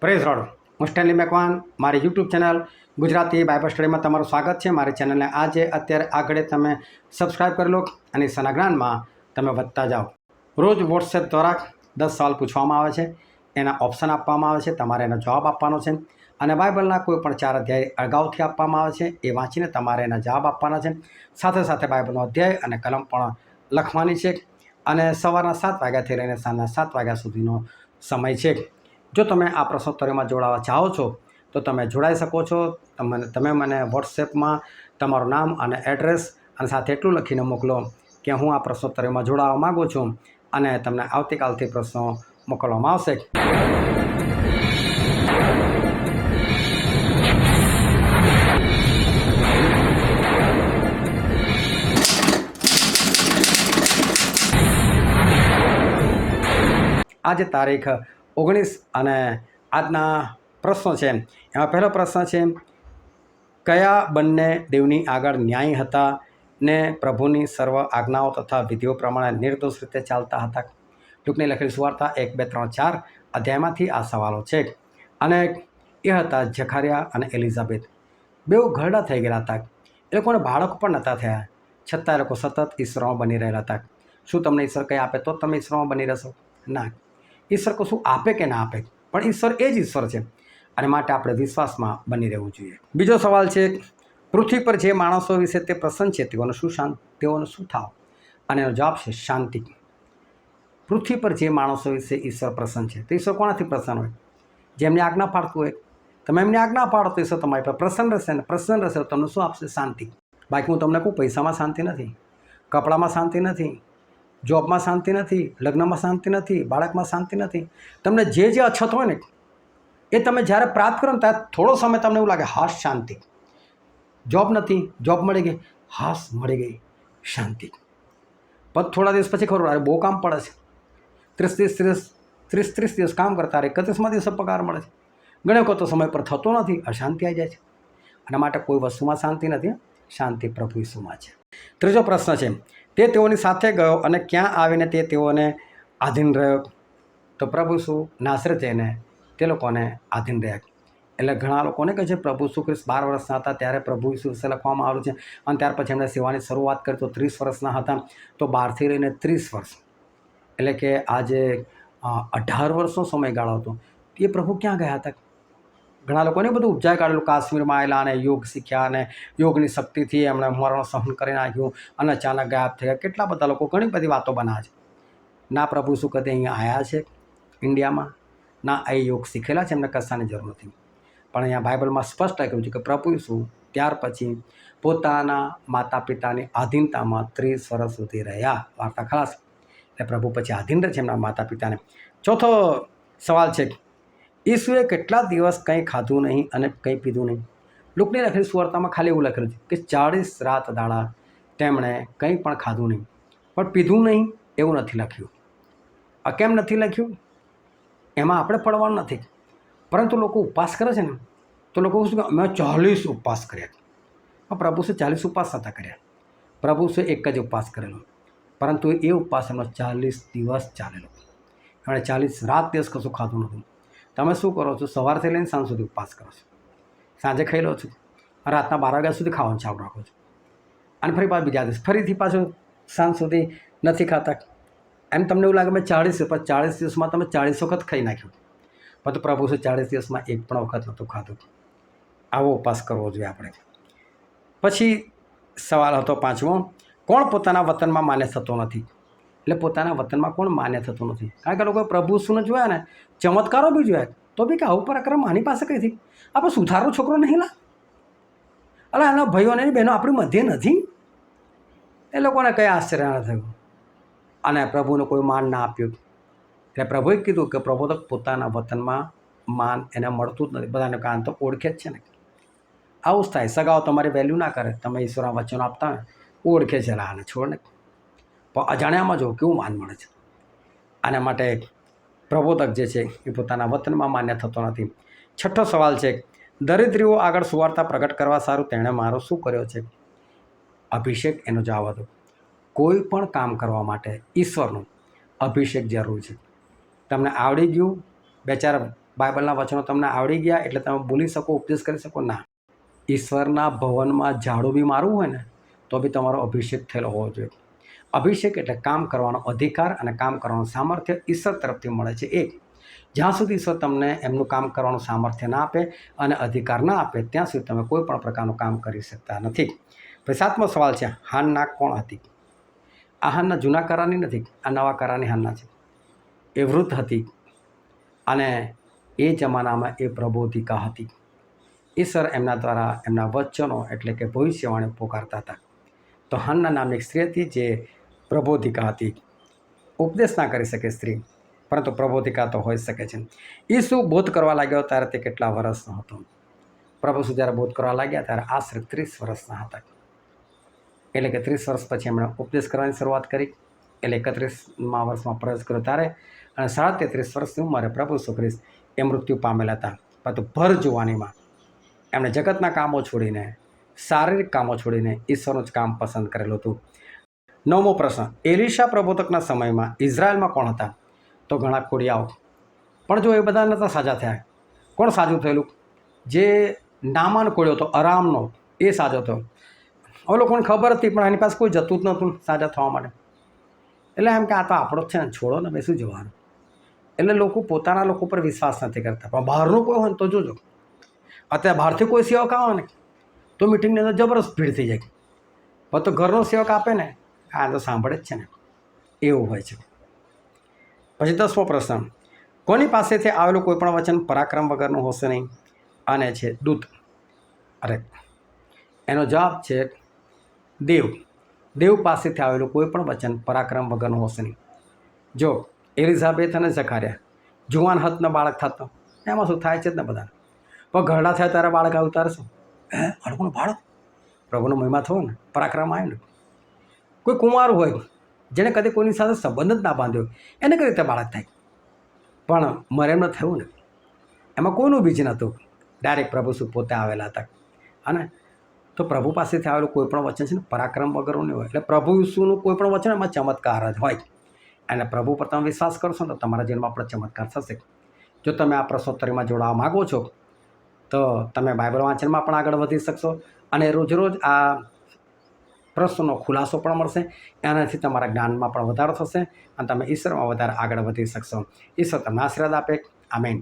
Praise road. હું મેકવાન, મારી YouTube channel Gujarati Bible સ્ટડીમાં તમારું સ્વાગત છે. મારી ચેનલને આજે અત્યારે આગળ તમે સબસ્ક્રાઈબ કરી લો અને સનાજ્ઞાનમાં તમે વધતા જાઓ. રોજ વોટ્સએપ દ્વારા દસ સવાલ પૂછવામાં આવે છે. એના ઓપ્શન આપવામાં આવે છે. તમારે એનો જવાબ આપવાનો છે. અને બાઇબલના કોઈ પણ ચાર અધ્યાય અગાઉથી આપવામાં આવે છે. એ વાંચીને તમારે એના જવાબ આપવાના છે. સાથે સાથે બાઇબલનો અધ્યાય અને કલમ પણ લખવાની છે. અને સવારના સાત વાગ્યાથી લઈને સાંજના સાત વાગ્યા સુધીનો સમય છે. જો તમે આ પ્રશ્નોત્તરીમાં જોડાવા ચાહો છો, તો તમે જોડાઈ શકો છો. તમે તમે મને વોટ્સએપમાં તમારું નામ અને એડ્રેસ અને સાથે એટલું લખીને મોકલો કે હું આ પ્રશ્નોત્તરીમાં જોડાવા માગું છું અને તમને આવતીકાલથી પ્રશ્નો મોકલવામાં આવશે. આજે તારીખ ઓગણીસ અને આજના પ્રશ્નો છે. એમાં પહેલો પ્રશ્ન છે, કયા બંને દેવની આગળ ન્યાય હતા ને પ્રભુની સર્વ આજ્ઞાઓ તથા વિધિઓ પ્રમાણે નિર્દોષ રીતે ચાલતા હતા? ટૂંકની લખેલી સુવાર્તા એક, બે, ત્રણ, ચાર અધ્યાયમાંથી આ સવાલો છે. અને એ હતા જખારિયા અને એલિઝાબેથ. બેઉ ઘરડા થઈ ગયેલા હતા. એ લોકોને બાળકો પણ નહોતા થયા. છતાં એ લોકો સતત ઈશ્વરમાં બની રહેલા હતા. શું તમને ઈશ્વર કંઈ આપે તો તમે ઈશ્વરમાં બની રહેશો? ના. ઈશ્વર કશું આપે કે ના આપે? પણ ઈશ્વર એ જ ઈશ્વર છે. અને માટે આપણે વિશ્વાસમાં બની રહેવું જોઈએ. બીજો સવાલ છે, પૃથ્વી પર જે માણસો વિશે તે પ્રસન્ન છે, તેઓને શું શાંત, તેઓનું શું થાવ? અને એનો જવાબ છે, શાંતિ. પૃથ્વી પર જે માણસો વિશે ઈશ્વર પ્રસન્ન છે, તો ઈશ્વર કોનાથી પ્રસન્ન હોય? જેમને આજ્ઞા પાડતું હોય. તમે એમને આજ્ઞા પાડો તો ઈશ્વર તમારી પર પ્રસન્ન રહેશે ને પ્રસન્ન રહેશે તો તમને શું આપશે? શાંતિ. બાકી હું તમને કહું, પૈસામાં શાંતિ નથી, કપડામાં શાંતિ નથી જોબમાં શાંતિ નથી, લગ્નમાં શાંતિ નથી, બાળકમાં શાંતિ નથી. તમને જે જે અછત હોય ને, એ તમે જ્યારે પ્રાપ્ત કરો ને ત્યારે થોડો સમય તમને એવું લાગે, હાશ, શાંતિ. જોબ નથી, જોબ મળી ગઈ, હાશ, મળી ગઈ, શાંતિ. પછી થોડા દિવસ પછી ખબર પડે બહુ કામ પડે છે. ત્રીસ ત્રીસ ત્રીસ ત્રીસ ત્રીસ દિવસ કામ કરતા રહે, એકત્રીસમાં દિવસે પગાર મળે છે. ઘણો વખત સમય પર થતો નથી, અશાંતિ આવી જાય છે. અને માટે કોઈ વસ્તુમાં શાંતિ નથી, શાંતિ પ્રભુ ઈસુમાં છે. ત્રીજો પ્રશ્ન છે તે તેઓની સાથે ગયો અને ક્યાં આવીને તે તેઓને આધીન રહ્યો? તો પ્રભુ શું? નાસરે જઈને તે લોકોને આધીન રહ્યા. એટલે ઘણા લોકોને કહે છે, પ્રભુ ખ્રિસ્ત બાર વર્ષના હતા ત્યારે પ્રભુ ઈસુ વિશે લખવામાં આવ્યું છે. અને ત્યાર પછી એમણે સેવાની શરૂઆત કરી તો ત્રીસ વર્ષના હતા. તો બારથી લઈને ત્રીસ વર્ષ. એટલે કે આજે અઢાર વર્ષનો સમયગાળો હતો. એ પ્રભુ ક્યાં ગયા હતા? ઘણા લોકોને બધું ઉપજાઈ કાઢેલું. કાશ્મીરમાં આવેલા અને યોગ શીખ્યા અને યોગની શક્તિથી એમણે મરણ સહન કરી નાખ્યું અને અચાનક ગાયબ થયા કેટલા બધા લોકો ઘણી બધી વાતો બનાવે છે. ના પ્રભુ શું કદે અહીંયા આવ્યા છે ઇન્ડિયામાં? ના એ યોગ શીખેલા છે, એમને કશાની જરૂર નથી. પણ અહીંયા બાઇબલમાં સ્પષ્ટ લખ્યું છે કે પ્રભુ શું ત્યાર પછી પોતાના માતા પિતાની આધીનતામાં ત્રીસ વર્ષ સુધી રહ્યા. વાર્તા ખલાસ. એટલે પ્રભુ પછી આધીન રહે છે એમના માતા પિતાને ચોથો સવાલ છે ઈસુએ કેટલા દિવસ કંઈ ખાધું નહીં અને કંઈ પીધું નહીં? લોકની લખેલી સુવાર્તામાં ખાલી એવું લખેલું છે કે ચાળીસ રાત દાડા તેમણે કંઈ પણ ખાધું નહીં. પણ પીધું નહીં એવું નથી લખ્યું. આ કેમ નથી લખ્યું? એમાં આપણે પડવાનું નથી. પરંતુ લોકો ઉપવાસ કરે છે ને, તો લોકો શું કે, અમે ચાલીસ ઉપવાસ કર્યા પ્રભુ છે ચાલીસ ઉપવાસ નહોતા કર્યા. પ્રભુ છે એક જ ઉપવાસ કરેલો. પરંતુ એ ઉપવાસ એમનો ચાલીસ દિવસ ચાલેલો. એમણે ચાલીસ રાત દિવસ કશું ખાધું નહોતું. તમે શું કરો છો? સવારથી લઈને સાંજ સુધી ઉપવાસ કરો છો. સાંજે ખાઈ લો છો. રાતના બાર વાગ્યા સુધી ખાવાનું ચાલુ રાખો છો. અને ફરી પાછું બીજા દિવસ, ફરીથી પાછું સાંજ સુધી નથી ખાતા. એમ તમને એવું લાગે, મેં ચાળીસ પણ ચાળીસ દિવસમાં તમે ચાળીસ વખત ખાઈ નાખ્યું. પરંતુ પ્રભુ શું, ચાળીસ દિવસમાં એક પણ વખત નહોતું ખાધું. આવો ઉપવાસ કરવો જોઈએ આપણે. પછી સવાલ હતો પાંચમો, કોણ પોતાના વતનમાં માન્ય થતો નથી? એટલે પોતાના વતનમાં કોણ માન્ય થતું નથી. કારણ કે લોકો પ્રભુ શું જોયા ને, ચમત્કારો બી જોયા. તો બી કે આવું પરાક્રમ આની પાસે કઈથી આપણે સુધારો છોકરો નહીં લા. અલા, એના ભાઈઓ અને બહેનો આપણી મધ્ય નથી. એ લોકોને કંઈ આશ્ચર્ય ન થયું. અને પ્રભુને કોઈ માન ના આપ્યું. એટલે પ્રભુએ કીધું કે પ્રભુ તો પોતાના વતનમાં માન એને મળતું જ નથી. બધાને કાન તો ઓળખે જ છે ને. આવું જ થાય. સગાઓ તમારી વેલ્યુ ના કરે. તમે ઈશ્વરના વચનો આપતા ને, ઓળખે છે આને. છોડ ને. પણ અજાણ્યામાં જો કેવું માન મળે છે? આના માટે પ્રબોધક જે છે, એ પોતાના વતનમાં માન્ય થતો નથી. છઠ્ઠો સવાલ છે, દરિદ્રીઓ આગળ સુવાર્તા પ્રગટ કરવા સારું તેણે મારો શું કર્યો છે? અભિષેક એનો જવાબ હતો, કોઈ પણ કામ કરવા માટે ઈશ્વરનું અભિષેક જરૂર છે. તમને આવડી ગયું? બે ચાર બાઇબલના વચનો તમને આવડી ગયા? એટલે તમે બોલી શકો, ઉપદેશ કરી શકો? ના. ઈશ્વરના ભવનમાં ઝાડુ બી મારવું હોય ને, તો બી તમારો અભિષેક થયેલો હોવો જોઈએ. અભિષેક એટલે કામ કરવાનો અધિકાર અને કામ કરવાનું સામર્થ્ય ઈશ્વર તરફથી મળે છે. એક, જ્યાં સુધી ઈશ્વર તમને એમનું કામ કરવાનું સામર્થ્ય ના આપે અને અધિકાર ના આપે, ત્યાં સુધી તમે કોઈ પણ પ્રકારનું કામ કરી શકતા નથી. પછી સાતમો સવાલ છે, હાનના કોણ હતી? આ હાનના જૂના કરારની નથી, આ નવા કરારની હાનના છે. એ વૃદ્ધ હતી અને એ જમાનામાં એ પ્રબોધિકા હતી. ઈશ્વર એમના દ્વારા એમના વચનો એટલે કે ભવિષ્યવાણી પોકારતા હતા. તો હાનના નામની સ્ત્રી હતી જે પ્રબોધિકા હતી ઉપદેશ ના કરી શકે સ્ત્રી, પરંતુ પ્રબોધિકા તો હોઈ શકે છે. ઈસુ બોધ કરવા લાગ્યો? ત્યારે તે કેટલા વર્ષનો હતો. પ્રભુ શું જ્યારે બોધ કરવા લાગ્યા? ત્યારે આશરે ત્રીસ વર્ષના હતા. એટલે કે ત્રીસ વર્ષ પછી એમણે ઉપદેશ કરવાની શરૂઆત કરી. એટલે એકત્રીસમાં વર્ષમાં પ્રવેશ કર્યો ત્યારે અને સાડા તેત્રીસ વર્ષની ઉંમરે પ્રભુ સુખ્રિસ્ત એ મૃત્યુ પામેલા હતા. પરંતુ ભર જુવાનીમાં એમણે જગતના કામો છોડીને, શારીરિક કામો છોડીને ઈશ્વરનું જ કામ પસંદ કરેલું હતું. નવમો પ્રશ્ન, એલિશા પ્રબોધકના સમયમાં ઇઝરાયલમાં કોણ હતા? તો ઘણા ખોડિયાઓ. પણ જો એ બધા નહોતા સાજા થયા, કોણ સાજું થયેલું? જે નામાન કોળ્યો હતો આરામનો એ સાજો થયો. હવે લોકોને ખબર હતી, પણ એની પાસે કોઈ જતું જ નહોતું સાજા થવા માટે. એટલે એમ કે આ તો આપણો જ છે ને, છોડો ને બેસું જવાનું. એટલે લોકો પોતાના લોકો પર વિશ્વાસ નથી કરતા. પણ બહારનું કોઈ હોય ને તો જોજો. અત્યારે બહારથી કોઈ સેવક આવે ને, તો મિટિંગની અંદર જબરદસ્ત ભીડ થઈ જાય. પણ તો ઘરનો સેવક આપે ને આ તો સાંભળે જ છે ને. એવું હોય છે. પછી દસમો પ્રશ્ન. કોની પાસેથી આવેલું કોઈપણ વચન પરાક્રમ વગરનું હશે નહીં? અને છે દૂત. અરે, એનો જવાબ છે દેવ. દેવ પાસેથી આવેલું કોઈપણ વચન પરાક્રમ વગરનું હશે નહીં. જો, એલિઝાબેથ અને ઝખાર્યા જુવાન હતનો બાળક થતો. એમાં શું થાય છે જ ને બધા પણ ઘરડા થયા ત્યારે બાળક અવતાર શું હે બાળકોનું બાળક પ્રભુનો મહિમા થયો ને, પરાક્રમ આવ્યો ને. કોઈ કુંવાર હોય જેણે કદી કોઈની સાથે સંબંધ જ ના બાંધ્યો એને કઈ રીતે બાળક થાય? પણ મરે એમ ન થયું ને, એમાં કોઈનું બીજ નહોતું. ડાયરેક્ટ પ્રભુ શું પોતે આવેલા હતા. અને તો પ્રભુ પાસેથી આવેલું કોઈ પણ વચન છે ને, પરાક્રમ વગરનું નહીં હોય. એટલે પ્રભુ ઈસુનું કોઈ પણ વચન એમાં ચમત્કાર જ હોય. અને પ્રભુ પર તમે વિશ્વાસ કરશો ને, તો તમારા જીવનમાં પણ ચમત્કાર થશે. જો તમે આ પ્રશ્નોત્તરીમાં જોડાવા માગો છો, તો તમે બાઇબલ વાંચનમાં પણ આગળ વધી શકશો. અને રોજ રોજ આ પ્રશ્નનો ખુલાસો પણ મળશે. એનાથી તમારા જ્ઞાનમાં પણ વધારો થશે અને તમે ઈશ્વરમાં વધારે આગળ વધી શકશો. ઈશ્વર તમને આશીર્વાદ આપે. આમેન.